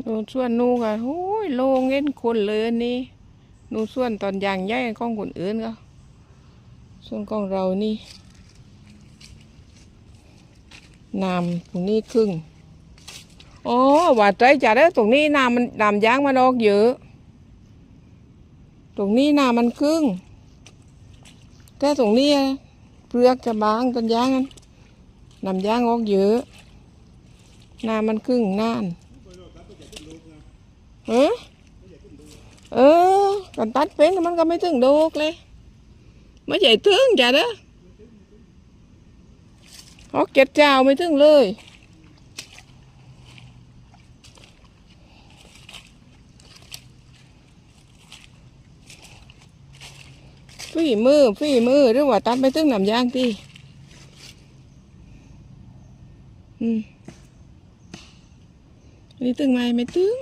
หนูส่วนนูก็โอ้ยโลงเงินคนเลยนี่หนูส่วนตอนอย่างใหญ่ของคนอื่นก็ส่วนของเรานี่น้ำตรงนี้ครึ่งอ๋อว่าใจจะได้ตรงนี้น้ำมันน้ำยางมันออกเยอะ ตรงนี้น้ำมันครึ่งแต่ตรงนี้เปลือกจะบางต้นยางนั้นน้ำยางออกเยอะน้ำมันครึ่งน่าน เออเออกันตัดเป็นมันก็ไม่ถึงดกเลยไม่ใช่ถึงจ้ะเด้อฮอกเก็ตเจ้าไม่ถึงเลยฝีมือฝีมือหรือว่าตัดไม่ถึงหนำยางที่อืมนี่ตึงไหมไม่ตึง